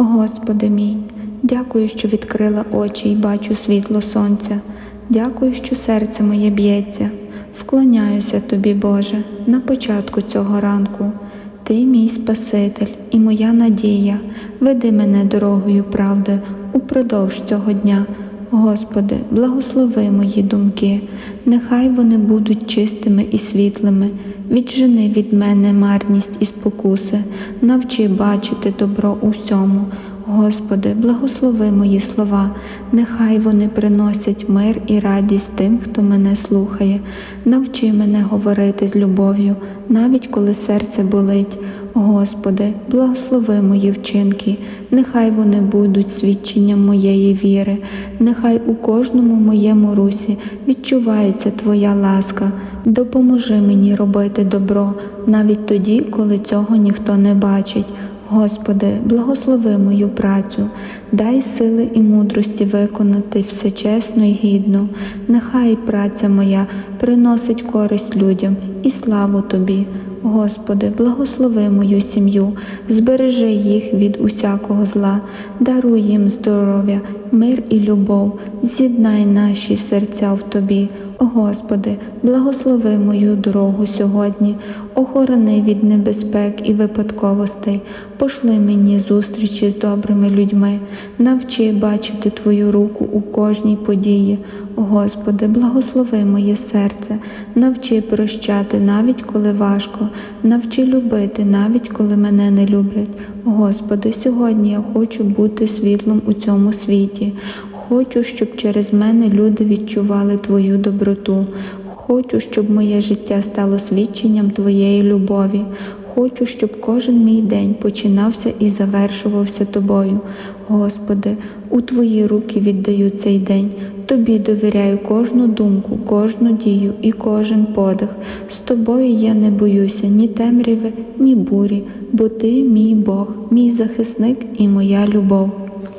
Господи мій, дякую, що відкрила очі і бачу світло сонця. Дякую, що серце моє б'ється. Вклоняюся тобі, Боже, на початку цього ранку. Ти мій Спаситель і моя надія. Веди мене дорогою правди упродовж цього дня. Господи, благослови мої думки, нехай вони будуть чистими і світлими. Віджени від мене марність і спокуси, навчи бачити добро у всьому. Господи, благослови мої слова, нехай вони приносять мир і радість тим, хто мене слухає. Навчи мене говорити з любов'ю, навіть коли серце болить. Господи, благослови мої вчинки, нехай вони будуть свідченням моєї віри, нехай у кожному моєму русі відчувається Твоя ласка. Допоможи мені робити добро навіть тоді, коли цього ніхто не бачить. Господи, благослови мою працю, дай сили і мудрості виконати все чесно і гідно. Нехай праця моя приносить користь людям і славу Тобі. Господи, благослови мою сім'ю, збережи їх від усякого зла, даруй їм здоров'я, мир і любов, з'єднай наші серця в Тобі. Господи, благослови мою дорогу сьогодні, охорони від небезпек і випадковостей, пошли мені зустрічі з добрими людьми, навчи бачити Твою руку у кожній події. Господи, благослови моє серце, навчи прощати навіть коли важко, навчи любити навіть коли мене не люблять. Господи, сьогодні я хочу бути світлом у цьому світі. Хочу, щоб через мене люди відчували Твою доброту. Хочу, щоб моє життя стало свідченням Твоєї любові. Хочу, щоб кожен мій день починався і завершувався Тобою. Господи, у Твої руки віддаю цей день. Тобі довіряю кожну думку, кожну дію і кожен подих. З тобою я не боюся ні темряви, ні бурі, бо ти мій Бог, мій захисник і моя любов.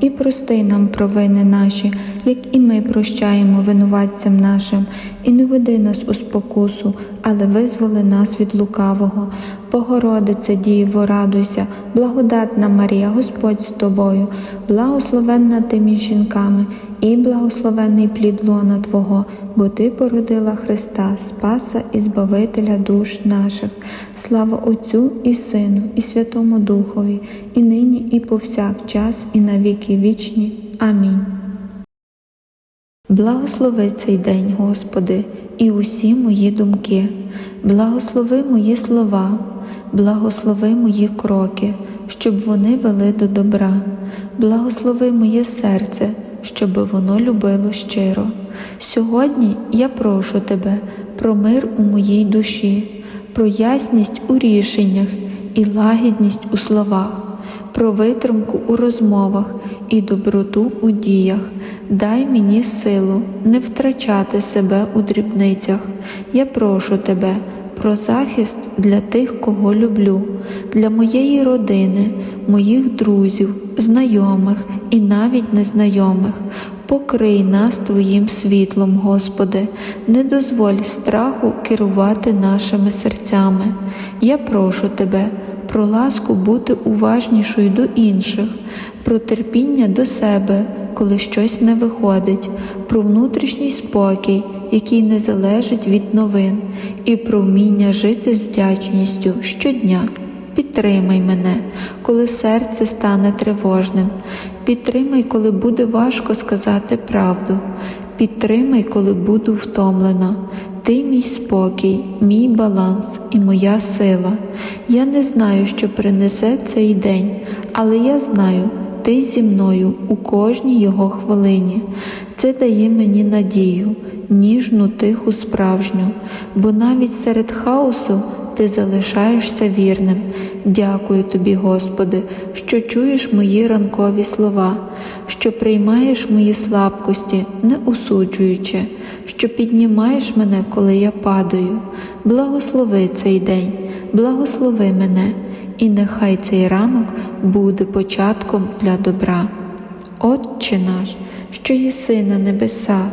і прости нам провини наші, як і ми прощаємо винуватцям нашим, і не веди нас у спокусу, але визволи нас від лукавого. Богородице Діво, радуйся, благодатна Марія, Господь з тобою, благословенна ти між жінками, і благословенний плід лона Твого, бо Ти породила Христа, Спаса і Збавителя душ наших. Слава Отцю і Сину, і Святому Духові, і нині, і повсякчас, і на віки вічні. Амінь. Благослови цей день, Господи, і усі мої думки, благослови мої слова, благослови мої кроки, щоб вони вели до добра, благослови моє серце, щоб воно любило щиро. Сьогодні я прошу Тебе про мир у моїй душі, про ясність у рішеннях і лагідність у словах, про витримку у розмовах і доброту у діях. Дай мені силу не втрачати себе у дрібницях. Я прошу тебе про захист для тих, кого люблю, для моєї родини, моїх друзів, знайомих і навіть незнайомих. Покрий нас Твоїм світлом, Господи, не дозволь страху керувати нашими серцями. Я прошу Тебе про ласку бути уважнішою до інших, про терпіння до себе, коли щось не виходить, про внутрішній спокій, який не залежить від новин, і про вміння жити з вдячністю щодня. Підтримай мене, коли серце стане тривожним. Підтримай, коли буде важко сказати правду. Підтримай, коли буду втомлена. Ти мій спокій, мій баланс і моя сила. Я не знаю, що принесе цей день, але я знаю, ти зі мною у кожній його хвилині. Це дає мені надію, ніжну, тиху, справжню, бо навіть серед хаосу ти залишаєшся вірним. Дякую тобі, Господи, що чуєш мої ранкові слова, що приймаєш мої слабкості, не осуджуючи, що піднімаєш мене, коли я падаю. Благослови цей день, благослови мене, і нехай цей ранок буде початком для добра. Отче наш, що єси на небесах,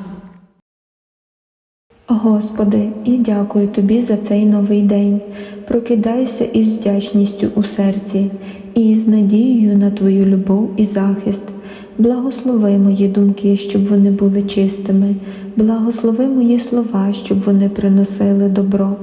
Господи, і дякую Тобі за цей новий день. Прокидайся із вдячністю у серці і з надією на Твою любов і захист. Благослови мої думки, щоб вони були чистими, благослови мої слова, щоб вони приносили добро,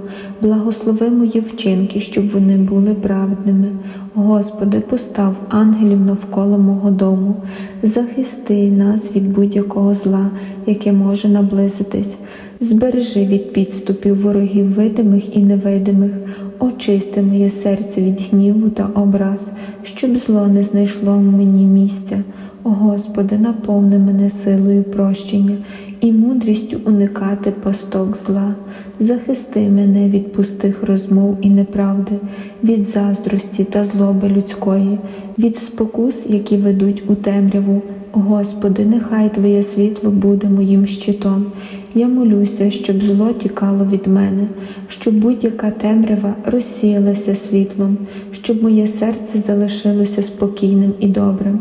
благослови мої вчинки, щоб вони були праведними. Господи, постав ангелів навколо мого дому, захисти нас від будь-якого зла, яке може наблизитись. Збережи від підступів ворогів видимих і невидимих, очисти моє серце від гніву та образ, щоб зло не знайшло в мені місця. О Господи, наповни мене силою прощення і мудрістю уникати пасток зла. Захисти мене від пустих розмов і неправди, від заздрості та злоби людської, від спокус, які ведуть у темряву. Господи, нехай Твоє світло буде моїм щитом. Я молюся, щоб зло тікало від мене, щоб будь-яка темрява розсіялася світлом, щоб моє серце залишилося спокійним і добрим.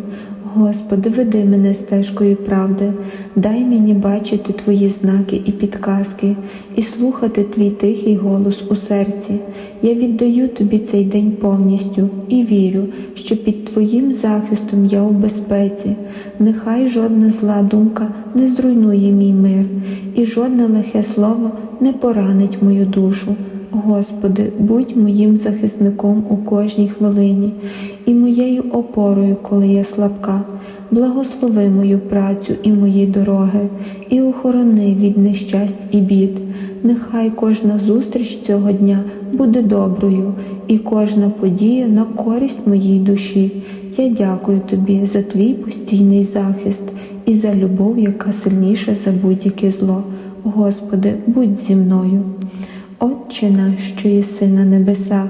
Господи, веди мене стежкою правди, дай мені бачити Твої знаки і підказки, і слухати Твій тихий голос у серці. Я віддаю Тобі цей день повністю і вірю, що під Твоїм захистом я у безпеці. Нехай жодна зла думка не зруйнує мій мир, і жодне лихе слово не поранить мою душу. Господи, будь моїм захисником у кожній хвилині і моєю опорою, коли я слабка. Благослови мою працю і мої дороги, і охорони від нещасть і бід. Нехай кожна зустріч цього дня буде доброю, і кожна подія на користь моїй душі. Я дякую тобі за твій постійний захист і за любов, яка сильніша за будь-яке зло. Господи, будь зі мною. Отче наш, що єси на небесах,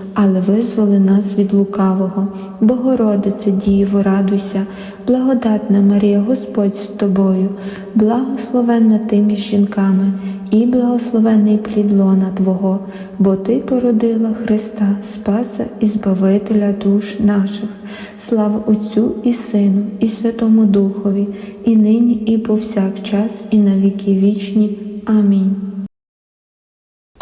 але визволи нас від лукавого. Богородице Діво, радуйся, благодатна Марія, Господь з тобою, благословенна ти між жінками, і благословений плід лона Твого, бо Ти породила Христа, Спаса і Збавителя душ наших. Слава Отцю і Сину, і Святому Духові, і нині, і повсякчас, і на віки вічні. Амінь.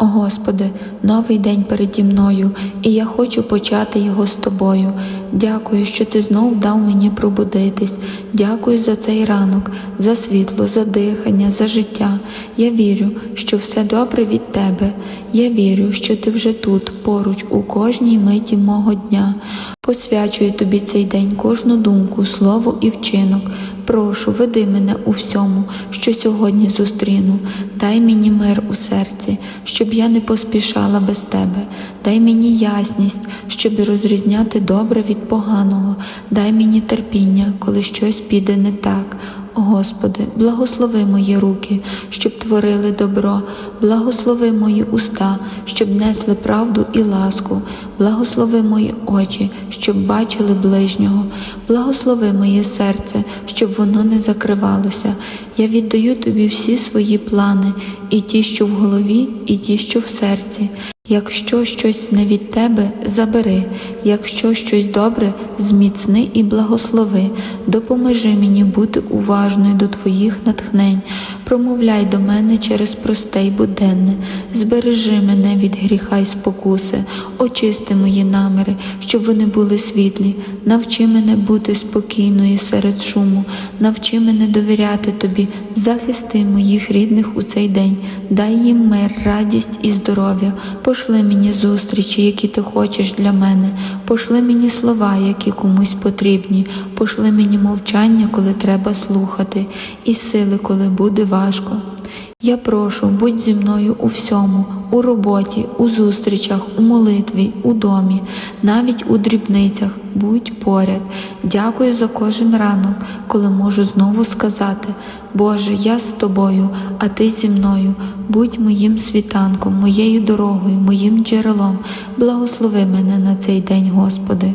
О Господи, новий день переді мною, і я хочу почати його з тобою. Дякую, що ти знов дав мені пробудитись. Дякую за цей ранок, за світло, за дихання, за життя. Я вірю, що все добре від тебе. Я вірю, що ти вже тут, поруч, у кожній миті мого дня. Посвячую тобі цей день кожну думку, слово і вчинок. Прошу, веди мене у всьому, що сьогодні зустріну. Дай мені мир у серці, щоб я не поспішала без тебе. Дай мені ясність, щоб розрізняти добре від поганого. Дай мені терпіння, коли щось піде не так. Господи, благослови мої руки, щоб творили добро, благослови мої уста, щоб несли правду і ласку, благослови мої очі, щоб бачили ближнього, благослови моє серце, щоб воно не закривалося. Я віддаю тобі всі свої плани, і ті, що в голові, і ті, що в серці. Якщо щось не від тебе, забери, якщо щось добре, зміцни і благослови, допоможи мені бути уважною до твоїх натхнень. Промовляй до мене через просте й буденне, збережи мене від гріха й спокуси, очисти мої наміри, щоб вони були світлі, навчи мене бути спокійною серед шуму, навчи мене довіряти тобі, захисти моїх рідних у цей день, дай їм мир, радість і здоров'я, пошли мені зустрічі, які ти хочеш для мене, пошли мені слова, які комусь потрібні, пошли мені мовчання, коли треба слухати, і сили, коли буде важко. Я прошу, будь зі мною у всьому, у роботі, у зустрічах, у молитві, у домі, навіть у дрібницях, будь поряд. Дякую за кожен ранок, коли можу знову сказати: Боже, я з тобою, а ти зі мною. Будь моїм світанком, моєю дорогою, моїм джерелом. Благослови мене на цей день, Господи.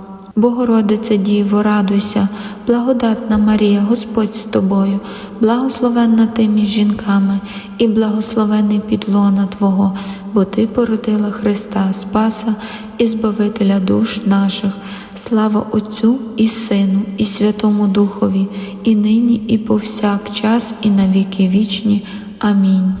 Богородице Діво, радуйся, благодатна Марія, Господь з тобою, благословенна ти між жінками, і благословений підлона Твого, бо Ти породила Христа, Спаса і Збавителя душ наших. Слава Отцю і Сину, і Святому Духові, і нині, і повсякчас, і на віки вічні. Амінь.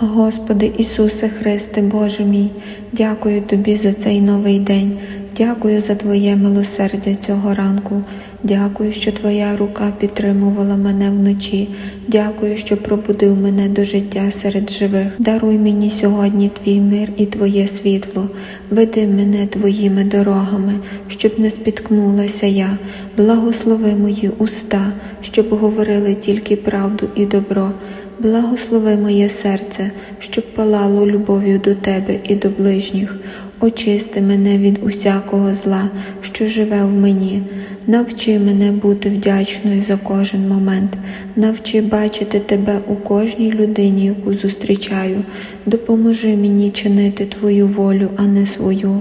Господи Ісусе Христе, Боже мій, дякую Тобі за цей новий день, дякую за Твоє милосердя цього ранку, дякую, що Твоя рука підтримувала мене вночі, дякую, що пробудив мене до життя серед живих. Даруй мені сьогодні Твій мир і Твоє світло, веди мене Твоїми дорогами, щоб не спіткнулася я, благослови мої уста, щоб говорили тільки правду і добро. Благослови моє серце, щоб палало любов'ю до тебе і до ближніх. Очисти мене від усякого зла, що живе в мені. Навчи мене бути вдячною за кожен момент, навчи бачити тебе у кожній людині, яку зустрічаю. Допоможи мені чинити Твою волю, а не свою.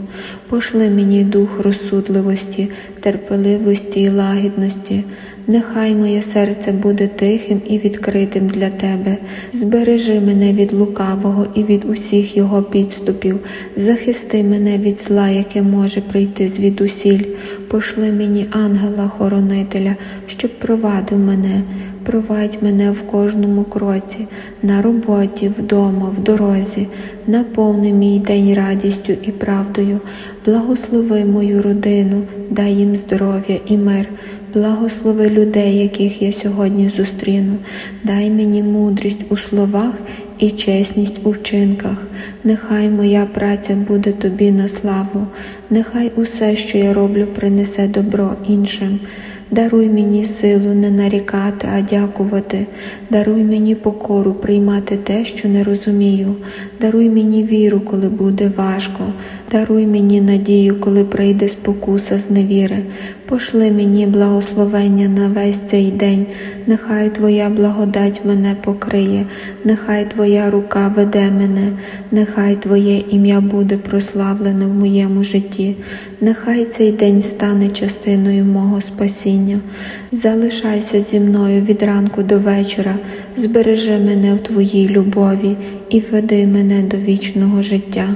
Пошли мені дух розсудливості, терпеливості і лагідності. Нехай моє серце буде тихим і відкритим для тебе. Збережи мене від лукавого і від усіх його підступів. Захисти мене від зла, яке може прийти звідусіль. Пошли мені ангела-хоронителя, щоб провадив мене. Провадь мене в кожному кроці, на роботі, вдома, в дорозі, наповни мій день радістю і правдою, благослови мою родину, дай їм здоров'я і мир, благослови людей, яких я сьогодні зустріну, дай мені мудрість у словах і чесність у вчинках. Нехай моя праця буде тобі на славу, нехай усе, що я роблю, принесе добро іншим. Даруй мені силу не нарікати, а дякувати. Даруй мені покору приймати те, що не розумію. Даруй мені віру, коли буде важко. Даруй мені надію, коли прийде спокуса з невіри. Пошли мені благословення на весь цей день. Нехай Твоя благодать мене покриє, нехай Твоя рука веде мене, нехай Твоє ім'я буде прославлене в моєму житті. Нехай цей день стане частиною мого спасіння. Залишайся зі мною від ранку до вечора, збережи мене в Твоїй любові і веди мене до вічного життя.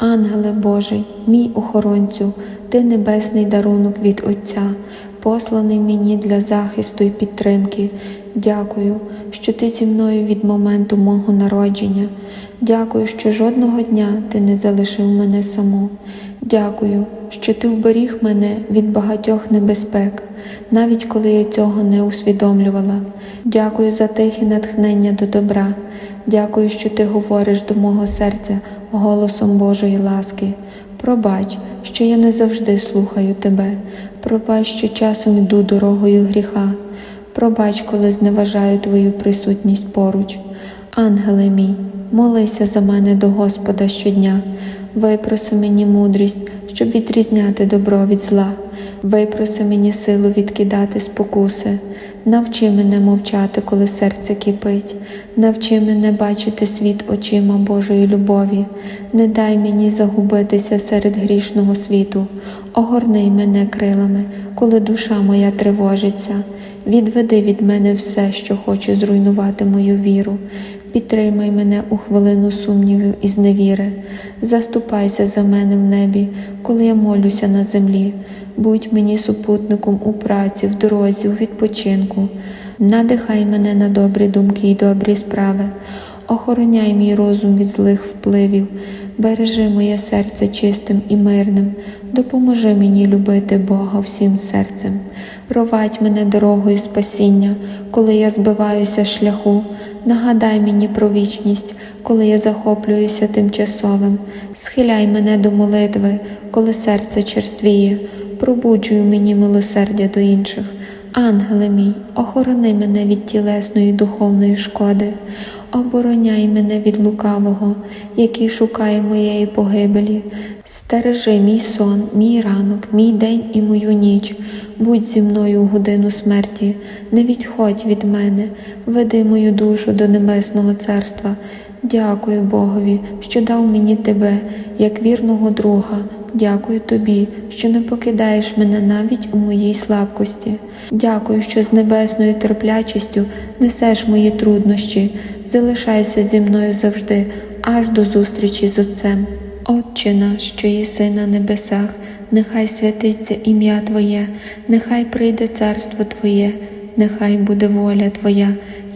Ангеле Божий, мій охоронцю, ти небесний дарунок від Отця, посланий мені для захисту і підтримки. Дякую, що ти зі мною від моменту мого народження. Дякую, що жодного дня ти не залишив мене саму. Дякую, що ти вберіг мене від багатьох небезпек, навіть коли я цього не усвідомлювала. Дякую за тихе натхнення до добра. Дякую, що ти говориш до мого серця голосом Божої ласки. Пробач, що я не завжди слухаю тебе. Пробач, що часом йду дорогою гріха. Пробач, коли зневажаю твою присутність поруч. Ангеле мій, молися за мене до Господа щодня. Випроси мені мудрість, щоб відрізняти добро від зла. Випроси мені силу відкидати спокуси. Навчи мене мовчати, коли серце кипить. Навчи мене бачити світ очима Божої любові. Не дай мені загубитися серед грішного світу. Огорни мене крилами, коли душа моя тривожиться. Відведи від мене все, що хоче зруйнувати мою віру. Підтримай мене у хвилину сумнівів і зневіри. Заступайся за мене в небі, коли я молюся на землі. Будь мені супутником у праці, в дорозі, у відпочинку. Надихай мене на добрі думки й добрі справи. Охороняй мій розум від злих впливів, бережи моє серце чистим і мирним, допоможи мені любити Бога всім серцем. Провадь мене дорогою спасіння, коли я збиваюся шляху. Нагадай мені про вічність, коли я захоплююся тимчасовим. Схиляй мене до молитви, коли серце черствіє, пробуджуй мені милосердя до інших. Ангеле мій, охорони мене від тілесної духовної шкоди, обороняй мене від лукавого, який шукає моєї погибелі. Стережи мій сон, мій ранок, мій день і мою ніч. Будь зі мною у годину смерті, не відходь від мене, веди мою душу до небесного царства. Дякую Богові, що дав мені тебе, як вірного друга. Дякую тобі, що не покидаєш мене навіть у моїй слабкості. Дякую, що з небесною терплячістю несеш мої труднощі. Залишайся зі мною завжди, аж до зустрічі з Отцем. Отче наш, що єси на небесах, нехай святиться ім'я Твоє, нехай прийде царство Твоє, нехай буде воля Твоя,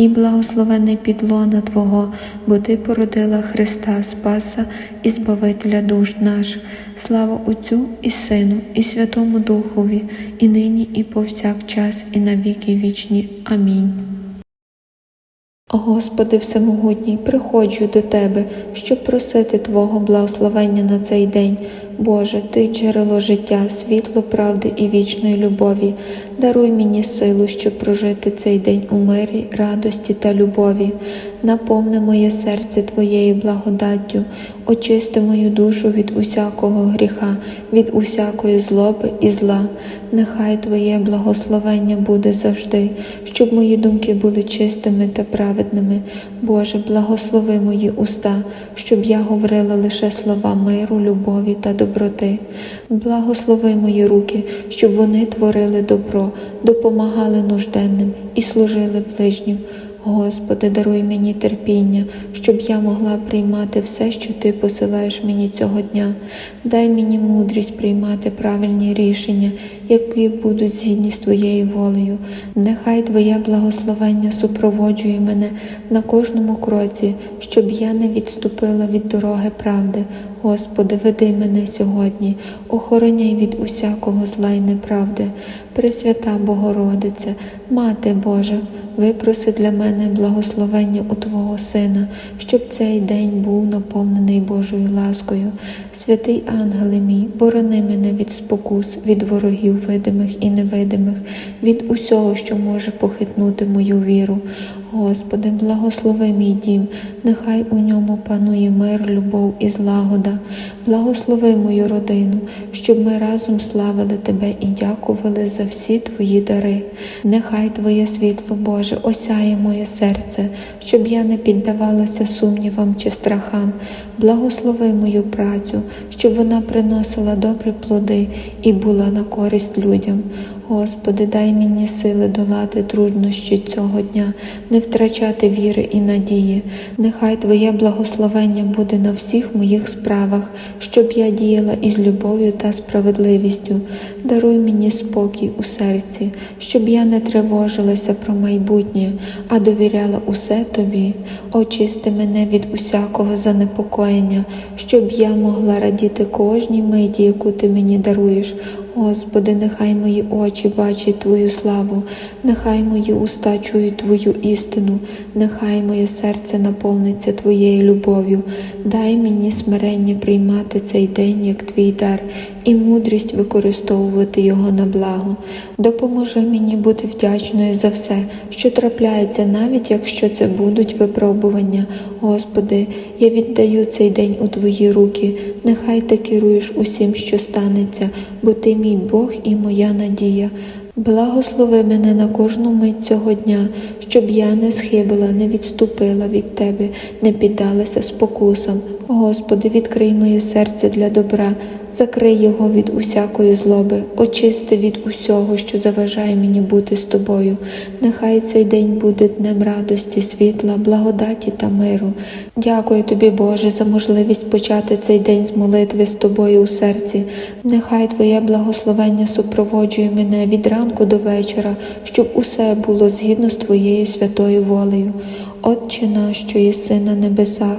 і благословений підлона Твого, бо Ти породила Христа Спаса і Збавителя душ наших. Слава Отцю і Сину, і Святому Духові, і нині, і повсякчас, і на віки вічні. Амінь. Господи Всемогутній, приходжу до Тебе, щоб просити Твого благословення на цей день. Боже, Ти джерело життя, світло правди і вічної любові. Даруй мені силу, щоб прожити цей день у мирі, радості та любові. Наповни моє серце Твоєю благодаттю, очисти мою душу від усякого гріха, від усякої злоби і зла. Нехай Твоє благословення буде завжди, щоб мої думки були чистими та праведними. Боже, благослови мої уста, щоб я говорила лише слова миру, любові та доброти. Благослови мої руки, щоб вони творили добро, допомагали нужденним і служили ближнім. Господи, даруй мені терпіння, щоб я могла приймати все, що Ти посилаєш мені цього дня. Дай мені мудрість приймати правильні рішення, які будуть згідні з Твоєю волею. Нехай Твоє благословення супроводжує мене на кожному кроці, щоб я не відступила від дороги правди. Господи, веди мене сьогодні, охороняй від усякого зла й неправди. Пресвята Богородице, Мати Божа, випроси для мене благословення у Твого Сина, щоб цей день був наповнений Божою ласкою. Святий ангеле мій, борони мене від спокус, від ворогів видимих і невидимих, від усього, що може похитнути мою віру. Господи, благослови мій дім, нехай у ньому панує мир, любов і злагода. Благослови мою родину, щоб ми разом славили Тебе і дякували за всі Твої дари. Нехай Твоє світло, Боже, осяє моє серце, щоб я не піддавалася сумнівам чи страхам. Благослови мою працю, щоб вона приносила добрі плоди і була на користь людям. Господи, дай мені сили долати труднощі цього дня, не втрачати віри і надії. Нехай Твоє благословення буде на всіх моїх справах, щоб я діяла із любов'ю та справедливістю. Даруй мені спокій у серці, щоб я не тривожилася про майбутнє, а довіряла усе Тобі. Очисти мене від усякого занепокоєння, щоб я могла радіти кожній миті, яку Ти мені даруєш. Господи, нехай мої очі бачать Твою славу, нехай мої уста чують Твою істину, нехай моє серце наповниться Твоєю любов'ю. Дай мені смирення приймати цей день як Твій дар і мудрість використовувати його на благо. Допоможи мені бути вдячною за все, що трапляється, навіть якщо це будуть випробування. Господи, я віддаю цей день у Твої руки. Нехай ти керуєш усім, що станеться, бо ти мій Бог і моя надія. Благослови мене на кожну мить цього дня, щоб я не схибила, не відступила від Тебе, не піддалася спокусам. Господи, відкрий моє серце для добра, закрий його від усякої злоби, очисти від усього, що заважає мені бути з тобою. Нехай цей день буде днем радості, світла, благодаті та миру. Дякую тобі, Боже, за можливість почати цей день з молитви з тобою у серці. Нехай Твоє благословення супроводжує мене від ранку до вечора, щоб усе було згідно з Твоєю святою волею. Отче наш, що єси на небесах,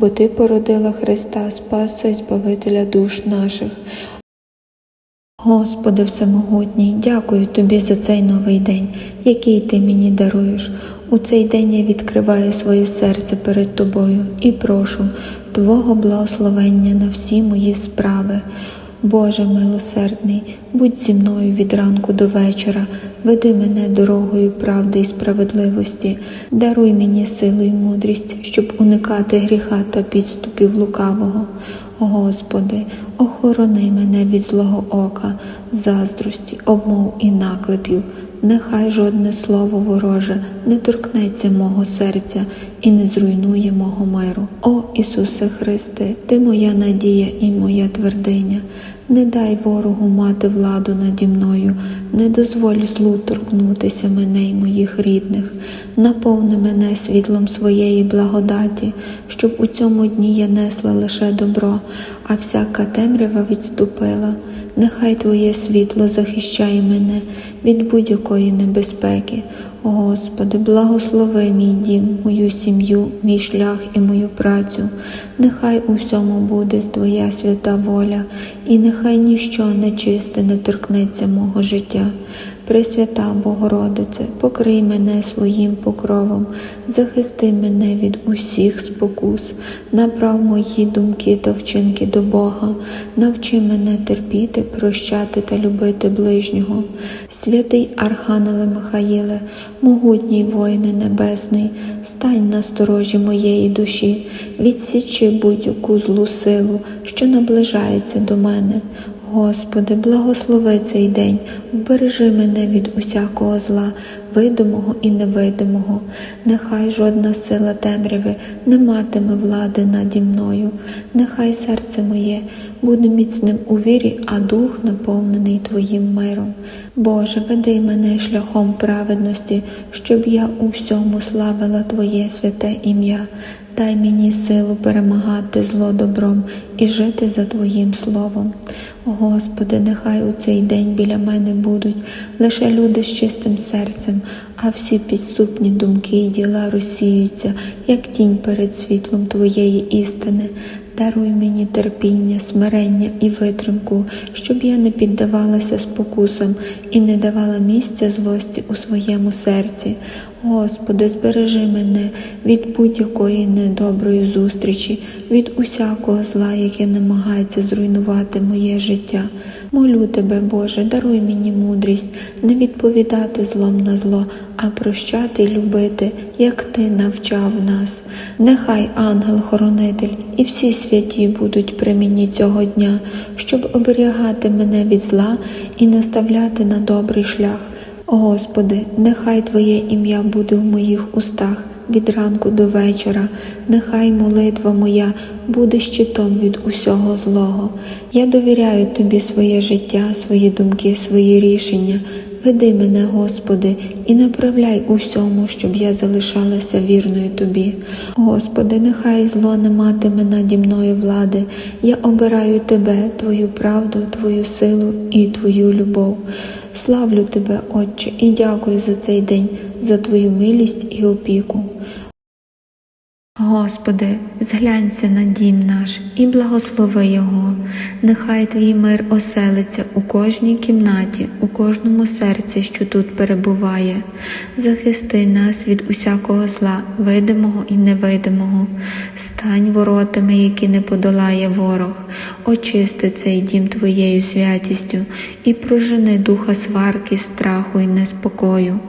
бо Ти породила Христа, Спаса і Збавителя душ наших. Господи Всемогутній, дякую Тобі за цей новий день, який Ти мені даруєш. У цей день я відкриваю своє серце перед Тобою і прошу Твого благословення на всі мої справи. Боже милосердний, будь зі мною від ранку до вечора, веди мене дорогою правди і справедливості, даруй мені силу і мудрість, щоб уникати гріха та підступів лукавого. Господи, охорони мене від злого ока, заздрості, обмов і наклепів. Нехай жодне слово вороже не торкнеться мого серця і не зруйнує мого миру. О Ісусе Христе, Ти моя надія і моя твердиня. Не дай ворогу мати владу наді мною, не дозволь злу торкнутися мене й моїх рідних, наповни мене світлом своєї благодаті, щоб у цьому дні я несла лише добро, а всяка темрява відступила. Нехай Твоє світло захищає мене від будь-якої небезпеки. О Господи, благослови мій дім, мою сім'ю, мій шлях і мою працю. Нехай у всьому буде Твоя свята воля, і нехай ніщо нечисте не торкнеться мого життя. Пресвята Богородице, покрий мене своїм покровом, захисти мене від усіх спокус, направ мої думки та вчинки до Бога, навчи мене терпіти, прощати та любити ближнього. Святий Архангеле Михаїле, могутній воїне небесний, стань на сторожі моєї душі, відсічи будь-яку злу силу, що наближається до мене. Господи, благослови цей день, вбережи мене від усякого зла, видимого і невидимого. Нехай жодна сила темряви не матиме влади наді мною. Нехай серце моє буде міцним у вірі, а дух наповнений Твоїм миром. Боже, веди мене шляхом праведності, щоб я у всьому славила Твоє святе ім'я. Дай мені силу перемагати зло добром і жити за Твоїм словом. Господи, нехай у цей день біля мене будуть лише люди з чистим серцем, а всі підступні думки і діла розсіються, як тінь перед світлом Твоєї істини. Даруй мені терпіння, смирення і витримку, щоб я не піддавалася спокусам і не давала місця злості у своєму серці. Господи, збережи мене від будь-якої недоброї зустрічі, від усякого зла, яке намагається зруйнувати моє життя. Молю тебе, Боже, даруй мені мудрість, не відповідати злом на зло, а прощати й любити, як ти навчав нас. Нехай ангел-хоронитель і всі святі будуть при мені цього дня, щоб оберігати мене від зла і наставляти на добрий шлях. Господи, нехай Твоє ім'я буде в моїх устах від ранку до вечора, нехай молитва моя буде щитом від усього злого. Я довіряю Тобі своє життя, свої думки, свої рішення. Веди мене, Господи, і направляй у всьому, щоб я залишалася вірною Тобі. Господи, нехай зло не матиме наді мною влади. Я обираю Тебе, Твою правду, Твою силу і Твою любов. Славлю Тебе, Отче, і дякую за цей день, за Твою милість і опіку. Господи, зглянься на дім наш і благослови його. Нехай Твій мир оселиться у кожній кімнаті, у кожному серці, що тут перебуває. Захисти нас від усякого зла, видимого і невидимого. Стань воротами, які не подолає ворог. Очисти цей дім Твоєю святістю і прожени духа сварки, страху і неспокою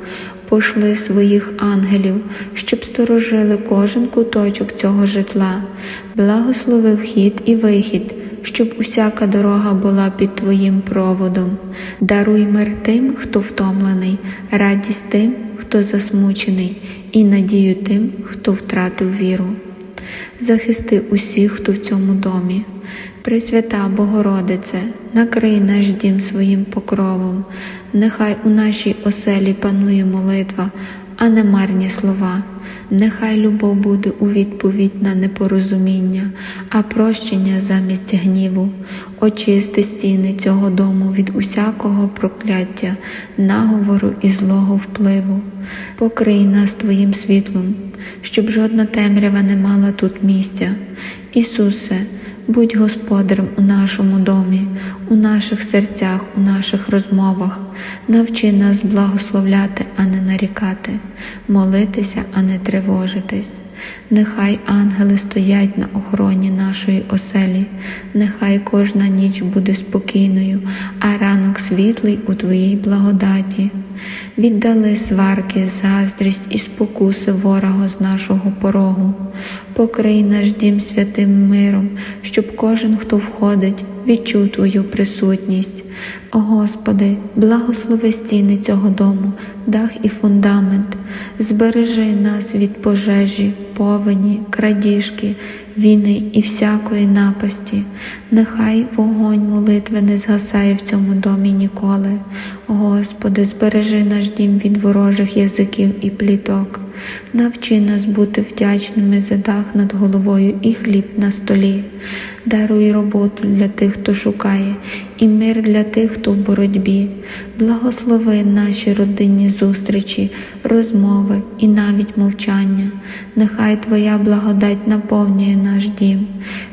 пошли своїх ангелів, щоб сторожили кожен куточок цього житла, благослови вхід і вихід, щоб усяка дорога була під Твоїм проводом. Даруй мир тим, хто втомлений, радість тим, хто засмучений, і надію тим, хто втратив віру. Захисти усіх, хто в цьому домі. Пресвята Богородице, накрий наш дім своїм покровом, нехай у нашій оселі панує молитва, а не марні слова. Нехай любов буде у відповідь на непорозуміння, а прощення замість гніву. Очисти стіни цього дому від усякого прокляття, наговору і злого впливу. Покрий нас Твоїм світлом, щоб жодна темрява не мала тут місця. Ісусе, будь господарем у нашому домі, у наших серцях, у наших розмовах. Навчи нас благословляти, а не нарікати, молитися, а не тривожитись. Нехай ангели стоять на охороні нашої оселі, нехай кожна ніч буде спокійною, а ранок світлий у Твоїй благодаті. Віддали сварки, заздрість і спокуси ворога з нашого порогу. Покрий наш дім святим миром, щоб кожен, хто входить, відчув Твою присутність. О Господи, благослови стіни цього дому, дах і фундамент, збережи нас від пожежі, повені, крадіжки, війни і всякої напасті. Нехай вогонь молитви не згасає в цьому домі ніколи. Господи, збережи наш дім від ворожих язиків і пліток. Навчи нас бути вдячними за дах над головою і хліб на столі. Даруй роботу для тих, хто шукає, і мир для тих, хто в боротьбі. Благослови наші родинні зустрічі, розмови і навіть мовчання. Нехай Твоя благодать наповнює наш дім.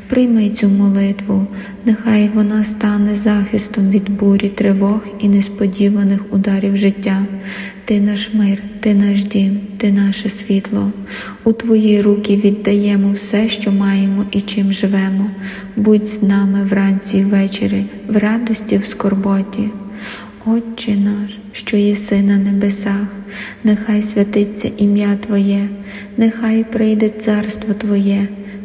Прийми цю молитву, нехай вона стане захистом від бурі, тривог і несподіваних ударів життя. Ти наш мир, ти наш дім, ти наше світло. У Твої руки віддаємо все, що маємо і чим живемо. Будь з нами вранці й ввечері, в радості, в скорботі. Отче наш, що єси на небесах, нехай святиться ім'я Твоє, нехай прийде царство Твоє,